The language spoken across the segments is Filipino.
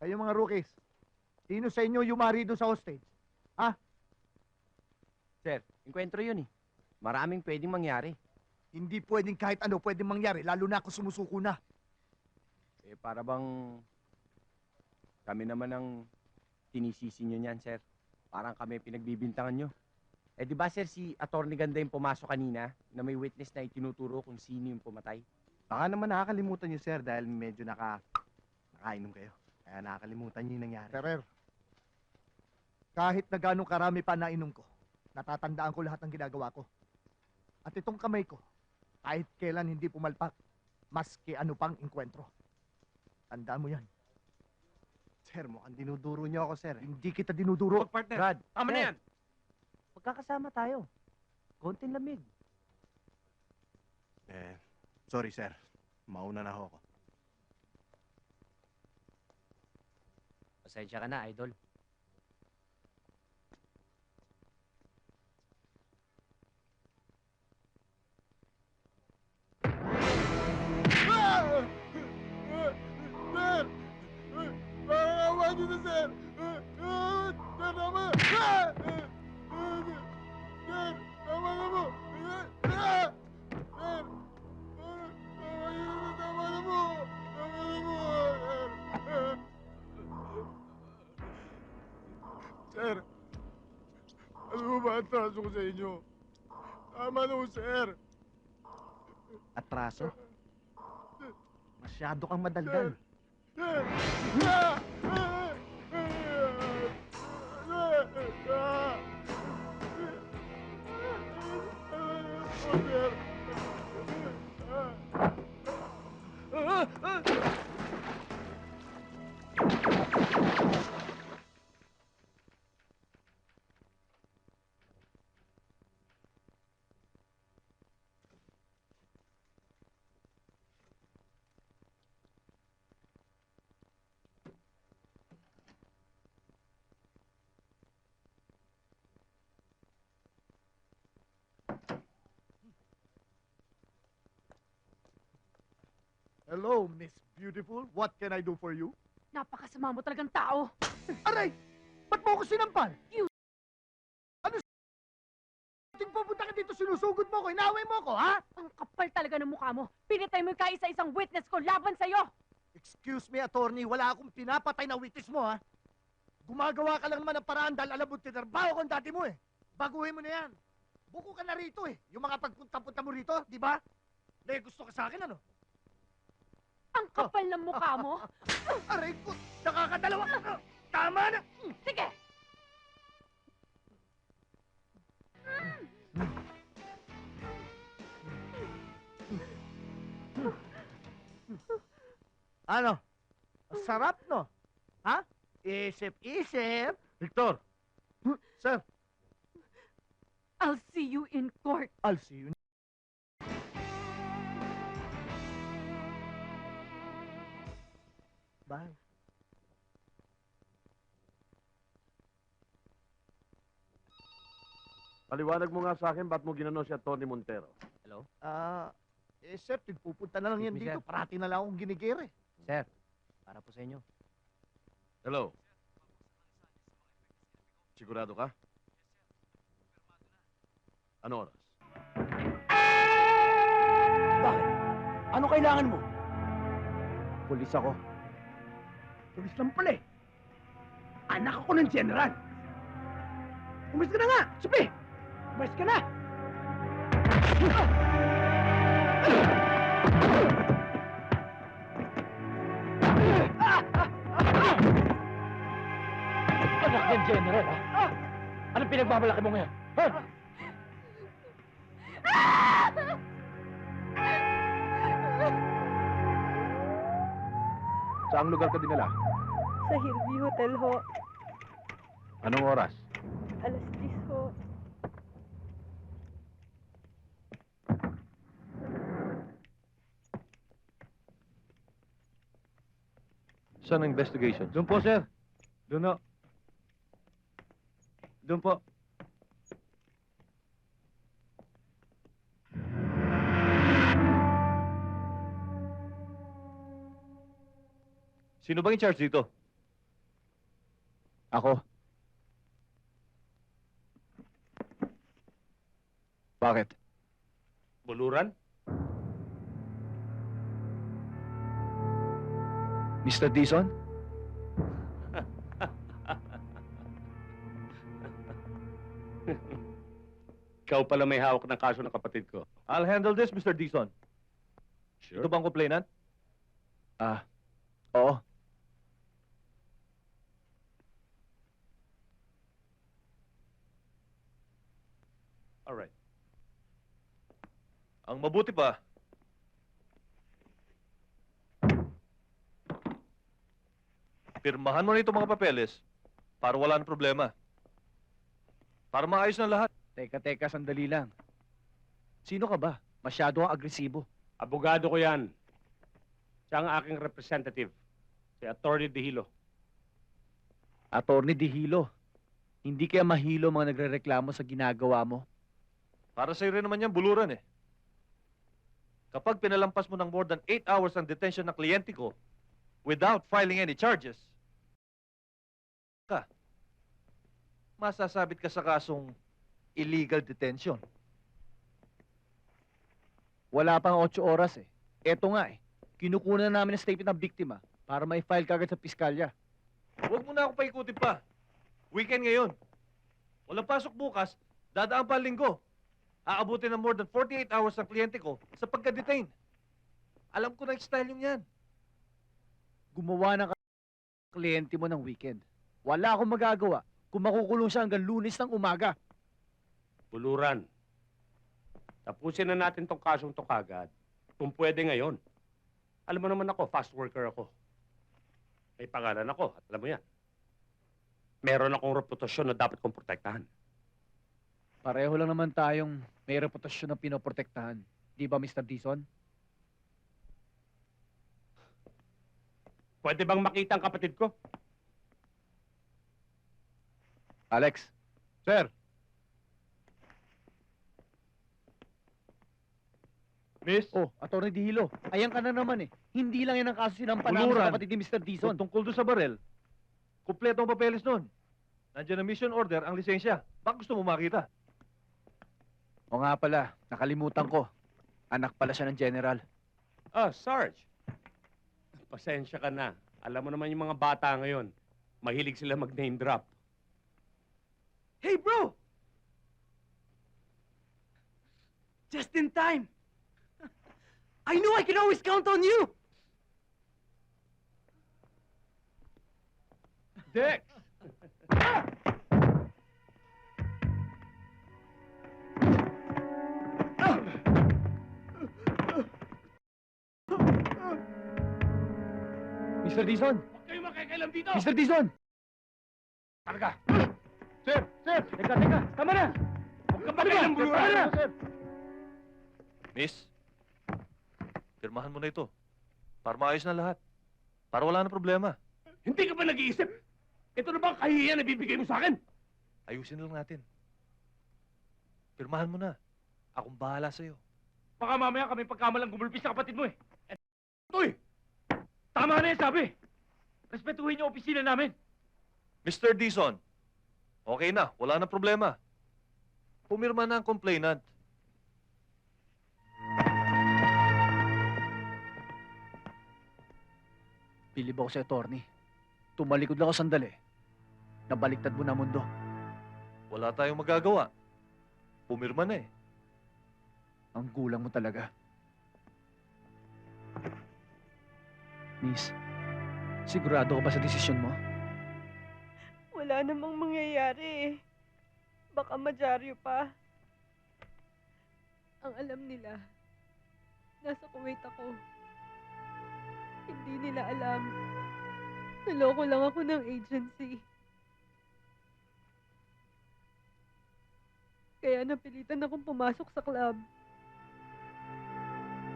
Kayo mga rookies, sino sa inyo yumari doon sa hostage? Sir, enkwentro yun eh. Maraming pwedeng mangyari. Hindi pwedeng kahit ano pwedeng mangyari, lalo na ako sumusuko na. Eh, para bang kami naman ang tinisisi nyo niyan, sir. Parang kami pinagbibintangan nyo. Eh, di ba, sir, si Attorney Ganda yung pumasok kanina na may witness na itinuturo kung sino yung pumatay? Baka naman nakakalimutan niyo, sir, dahil medyo naka... nakainom kayo. Kaya nakakalimutan niyo yung nangyari. Ferrer, kahit na ganong karami pa nainom ko, natatandaan ko lahat ng ginagawa ko. At itong kamay ko, kahit kailan hindi pumalpak, maski ano pang inkwentro. Tandaan mo yan. Sir, mukhang dinuduro niyo ako, sir. Hindi kita dinuduro. partner. Brad, Tama na yan. Magkakasama tayo. Konting lamig. Eh, sorry, sir. Mauna na ho ako. Pasensya ka na, idol. Ah! Sir! Maawa niyo na, sir! Sir, Ano ba ba ang traso ko sa inyo? Tama na sir! Atraso? Masyado kang madaldal. Hello, Miss Beautiful. What can I do for you? Napakasama mo talagang tao. Aray! Ba't mo ako sinampal? You- Ano Ting pupunta ka dito, sinusugod mo ko, inaway mo ko, ha? Ang kapal talaga ng mukha mo. Pinatay mo yung kaisa-isang witness ko laban sa'yo. Excuse me, attorney, wala akong pinapatay na witness mo, ha? Gumagawa ka lang naman ng paraan dahil alam mo, tinarbaho ko ang dati mo, eh. Baguhin mo na yan. Buko ka na rito, eh. Yung mga pagpunta-punta mo rito, di ba? May gusto ka sa akin, ano? Ang kapal ng mukha mo. Aray ko, nakakadalawa ka. Tama na! Sige! Ano? Sarap, no? Ha? Isip-isip. Victor! Sir, I'll see you in court. I'll see you. Bye. Paliwanag mo nga sa akin, ba't mo ginano si Tony Montero? Ah, eh, sir, pupunta na lang yan Excuse me, dito. Parati na lang akong ginigire. Sir, para po sa inyo. Hello? Sigurado ka? Ano oras? Bakit? Ano kailangan mo? Pulis ako. Pulis lang pala eh. Anak ako ng general. Umis ka na nga! Sabi! Umis ka na! Anak ng general, ha? Anong pinagmamalaki mo ngayon? Ha? Saang lugar ka dinala? Sa Hillview Hotel ho. Anong oras? Alas 10 ho. Saan ang investigation? Doon po, sir. Doon na. Doon po. Sino bang in charge dito? Ako. Bakit? Buluran? Mr. Dizon? Ikaw pala may hawak ng kaso ng kapatid ko. I'll handle this, Mr. Dizon. Sure. Ito bang complainant? Ah, oo. Ang mabuti pa, pirmahan mo na itong mga papeles para wala ng problema. Para maayos na lahat. Teka, teka, sandali lang. Sino ka ba? Masyado kang agresibo. Abogado ko yan. Siya ang aking representative. Si Attorney De Hilo. Attorney Dihilo. Hindi kaya mahilo mga nagrereklamo sa ginagawa mo? Para sa'yo rin naman yan, buluran eh. Kapag pinalampas mo ng more than 8 hours ang detention ng kliyente ko without filing any charges, ka, masasabit ka sa kasong illegal detention. Wala pang 8 oras eh. Eto nga eh. Kinukunan namin ang statement ng biktima para may file kagad sa piskalya. Huwag mo na ako paikutin pa. Weekend ngayon. Walang pasok bukas, dadaan pa linggo. Aabutin ng more than 48 hours ang kliyente ko sa pagka-detain. Alam ko na yung style yung yan. Gumawa ng ka- kliyente mo ng weekend. Wala akong magagawa kung makukulong siya hanggang lunes ng umaga. Buluran. Tapusin na natin tong kasong to kagad. Kung pwede ngayon. Alam mo naman ako, fast worker ako. May pangalan ako, at alam mo yan. Meron akong reputasyon na dapat kong protektahan. Pareho lang naman tayong may reputasyon na pinoprotektahan. Di ba, Mr. Dizon? Pwede bang makita ang kapatid ko? Alex. Sir. Miss, Oh, Atty. Dihilo. Ayan ka na naman eh. Hindi lang yan ang kaso sinampalan sa Buluran. kapatid ni Mr. Dizon. kung tungkol doon sa barel, kumpleto ang papeles nun. Nandiyan ang mission order, ang lisensya. Bakit gusto mo makita? O nga pala, nakalimutan ko. Anak pala siya ng general. Ah, Sarge. Pasensya ka na. Alam mo naman yung mga bata ngayon. Mahilig sila mag-name drop. Hey, bro! Just in time. I knew I could always count on you. Dex! Mr. Dizon! Huwag kayong makikailam dito! Mr. Dizon! Talaga! Sir! Sir! Teka, teka! Tama na! Huwag kang makikailam buluran! Tama na! Miss, pirmahan mo na ito. Para maayos na lahat. Para wala na problema. Hindi ka ba nag-iisip? Ito na ba ang kahihiyan na bibigay mo sa akin? Ayusin lang natin. Pirmahan mo na. Akong bahala sa'yo. Baka mamaya kami pagkamalang gumulpis sa kapatid mo eh. Eh! Tama na yan sabi! Respetuhin niyo opisina namin! Mr. Dizon, okay na. Wala na problema. Pumirma na ang complainant. Bilib ako sa attorney. Tumalikod lang ako sandali. Nabaliktad mo na mundo. Wala tayong magagawa. Pumirma na eh. Ang gulang mo talaga. Miss, sigurado ka ba sa desisyon mo? Wala namang mangyayari eh. Baka madyaryo pa. Ang alam nila, nasa Kuwait ako. Hindi nila alam. Naloko lang ako ng agency. Kaya napilitan akong pumasok sa club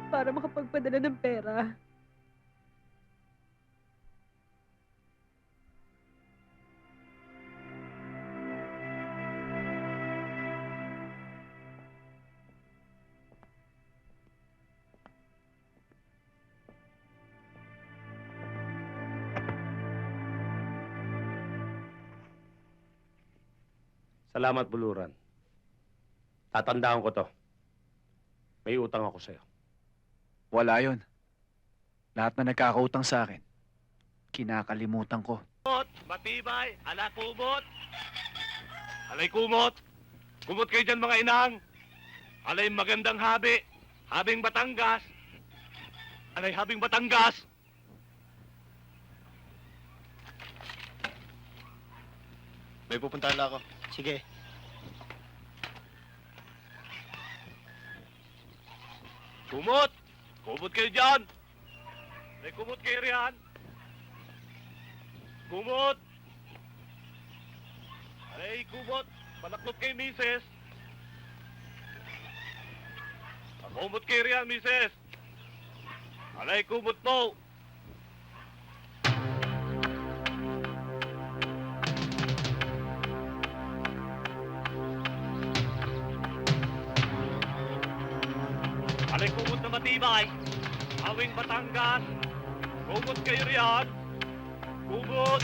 para makapagpadala ng pera. Salamat, Buluran. Tatandaan ko to. May utang ako sa'yo. Wala yon. Lahat na nagkakautang sa akin, kinakalimutan ko. Matibay, ala kumot. Alay kumot. Kumot kayo dyan mga inang. Alay magandang habi. Habing Batangas. Alay habing Batangas. May pupuntahan lang ako. Sige. Kumot. Kumot kayo dyan. Alay kumot kayo riyan. Kumot. Alay kumot. Palaklot kay misis. Kumot kayo riyan, misis. Alay kumot mo. Alay matibay. Awing Batangas. Kumot kayo riyan. Kumot.